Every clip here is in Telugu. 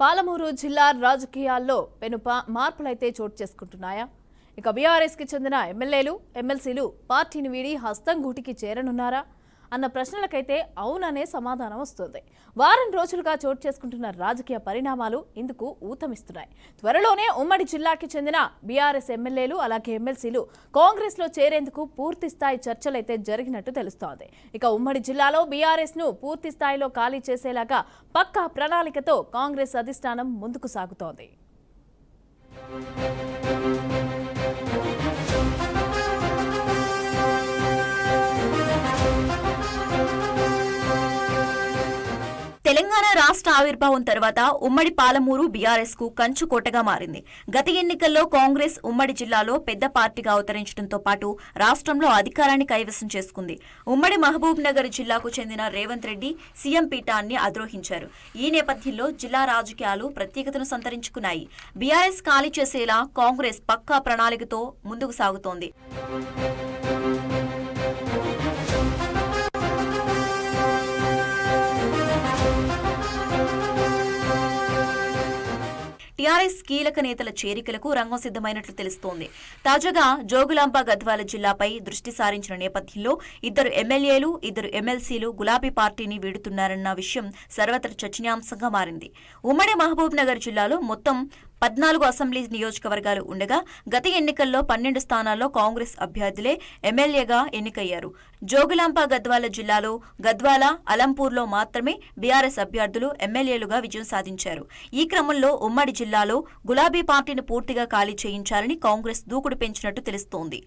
పాలమూరు జిల్లా రాజకీయాల్లో పెను మార్పులైతే చోటు చేసుకుంటున్నాయా? ఇక బీఆర్ఎస్కి చెందిన ఎమ్మెల్యేలు ఎమ్మెల్సీలు పార్టీని వీడి హస్తం గూటికి చేరనున్నారా? అన్న ప్రశ్నలకైతే అవుననే సమాధానం వస్తుంది. వారం రోజులుగా చోటు చేసుకుంటున్న రాజకీయ పరిణామాలు ఇందుకు ఊతమిస్తున్నాయి. త్వరలోనే ఉమ్మడి జిల్లాకి చెందిన బీఆర్ఎస్ ఎమ్మెల్యేలు అలాగే ఎమ్మెల్సీలు కాంగ్రెస్లో చేరేందుకు పూర్తి స్థాయి చర్చలైతే జరిగినట్టు తెలుస్తోంది. ఇక ఉమ్మడి జిల్లాలో బీఆర్ఎస్ను పూర్తిస్థాయిలో పూర్తి స్థాయిలో ఖాళీ చేసేలాగా పక్కా ప్రణాళికతో కాంగ్రెస్ అధిష్టానం ముందుకు సాగుతోంది. తెలంగాణ రాష్ట్ర ఆవిర్భావం తర్వాత ఉమ్మడి పాలమూరు బీఆర్ఎస్కు కంచుకోటగా మారింది. గత ఎన్నికల్లో కాంగ్రెస్ ఉమ్మడి జిల్లాలో పెద్ద పార్టీగా అవతరించడంతో పాటు రాష్ట్రంలో అధికారాన్ని కైవసం చేసుకుంది. ఉమ్మడి మహబూబ్ నగర్ జిల్లాకు చెందిన రేవంత్ రెడ్డి సీఎం పీఠాన్ని అధిరోహించారు ఈ నేపథ్యంలో జిల్లా రాజకీయాలు ప్రత్యేకతను సంతరించుకున్నాయి. బీఆర్ఎస్ ఖాళీ చేసేలా కాంగ్రెస్ పక్కా ప్రణాళికతో ముందుకు సాగుతోంది. టీఆర్ఎస్ కీలక నేతల చేరికలకు రంగం సిద్ధమైనట్లు తెలుస్తోంది. తాజాగా జోగులాంబ గద్వాల జిల్లాపై దృష్టి సారించిన నేపథ్యంలో ఇద్దరు ఎమ్మెల్యేలు ఇద్దరు ఎమ్మెల్సీలు గులాబీ పార్టీని వీడుతున్నారన్న విషయం సర్వత్ర చర్చనీయాంశంగా మారింది. ఉమ్మడి మహబూబ్ నగర్ జిల్లాలో మొత్తం పద్నాలుగు అసెంబ్లీ నియోజకవర్గాలు ఉండగా గత ఎన్నికల్లో పన్నెండు స్థానాల్లో కాంగ్రెస్ అభ్యర్థులే ఎమ్మెల్యేగా ఎన్నికయ్యారు. జోగులాంబ గద్వాల జిల్లాలో గద్వాల అలంపూర్లో మాత్రమే బీఆర్ఎస్ అభ్యర్థులు ఎమ్మెల్యేలుగా విజయం సాధించారు. ఈ క్రమంలో ఉమ్మడి జిల్లాలో గులాబీ పార్టీని పూర్తిగా ఖాళీ చేయించాలని కాంగ్రెస్ దూకుడు పెంచినట్టు తెలుస్తోంది.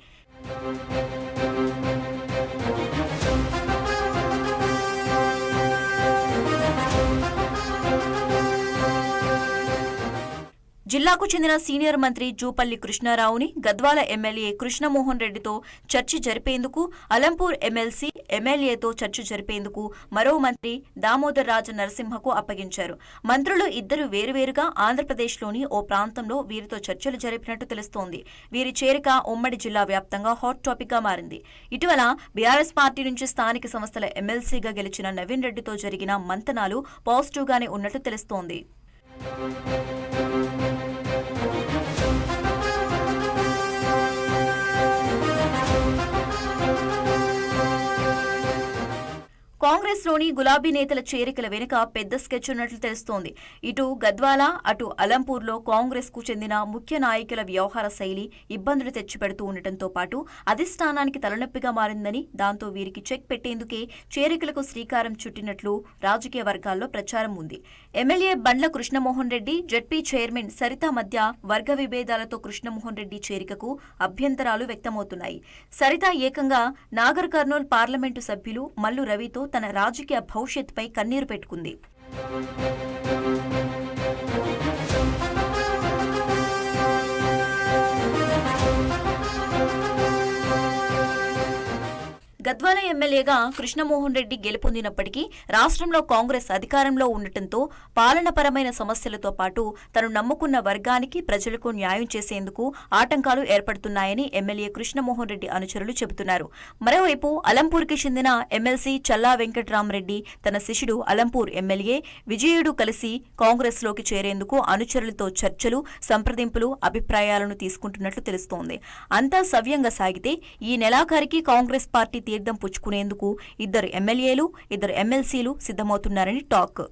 జిల్లాకు చెందిన సీనియర్ మంత్రి జూపల్లి కృష్ణారావుని గద్వాల ఎమ్మెల్యే కృష్ణమోహన్ రెడ్డితో చర్చ జరిపేందుకు అలంపూర్ ఎమ్మెల్సీ ఎమ్మెల్యేతో చర్చ జరిపేందుకు మరో మంత్రి దామోదర్ రాజ నరసింహకు అప్పగించారు. మంత్రులు ఇద్దరు వేరువేరుగా ఆంధ్రప్రదేశ్లోని ఓ ప్రాంతంలో వీరితో చర్చలు జరిపినట్టు తెలుస్తోంది. వీరి చేరిక ఉమ్మడి జిల్లా వ్యాప్తంగా హాట్ టాపిక్గా మారింది. ఇటీవల బీఆర్ఎస్ పార్టీ నుంచి స్థానిక సంస్థల ఎమ్మెల్సీగా గెలిచిన నవీన్ రెడ్డితో జరిగిన మంతనాలు పాజిటివ్ గానే ఉన్నట్టు తెలుస్తోంది. కాంగ్రెస్లోని గులాబీ నేతల చేరికల వెనుక పెద్ద స్కెచ్ ఉన్నట్లు తెలుస్తోంది. ఇటు గద్వాల అటు అలంపూర్లో కాంగ్రెస్కు చెందిన ముఖ్య నాయకుల వ్యవహార శైలి ఇబ్బందులు తెచ్చిపెడుతూ ఉండటంతో పాటు అధిష్టానానికి తలనొప్పిగా మారిందని దాంతో వీరికి చెక్ పెట్టేందుకే చేరికలకు శ్రీకారం చుట్టినట్లు రాజకీయ వర్గాల్లో ప్రచారం ఉంది. MLA Bandla Krishnamohan Reddy ZP chairman Saritha మధ్య వర్గ విభేదాలతో కృష్ణమోహన్ రెడ్డి చేరికకు అభ్యంతరాలు వ్యక్తమవుతున్నాయి. సరిత ఏకంగా నాగర్ కర్నూల్ పార్లమెంటు సభ్యులు మల్లు రవితో తన రాజకీయ భవిష్యత్తుపై కన్నీరు పెట్టుకుంది. గద్వాల ఎమ్మెల్యేగా కృష్ణమోహన్ రెడ్డి గెలుపొందినప్పటికీ రాష్ట్రంలో కాంగ్రెస్ అధికారంలో ఉండటంతో పాలనపరమైన సమస్యలతో పాటు తను నమ్ముకున్న వర్గానికి ప్రజలకు న్యాయం చేసేందుకు ఆటంకాలు ఏర్పడుతున్నాయని ఎమ్మెల్యే కృష్ణమోహన్ రెడ్డి అనుచరులు చెబుతున్నారు. మరోవైపు అలంపూర్కి చెందిన ఎమ్మెల్సీ చల్లా వెంకట్రామరెడ్డి తన శిష్యుడు అలంపూర్ ఎమ్మెల్యే విజయుడు కలిసి కాంగ్రెస్లోకి చేరేందుకు అనుచరులతో చర్చలు సంప్రదింపులు అభిప్రాయాలను తీసుకుంటున్నట్లు తెలుస్తోంది. అంతా సవ్యంగా సాగితే ఈ నెలాఖరికి కాంగ్రెస్ పార్టీ తీర్థం పుచ్చుకునేందుకు ఇద్దరు ఎమ్మెల్యేలు ఇద్దరు ఎమ్మెల్సీలు సిద్ధమవుతున్నారని టాక్.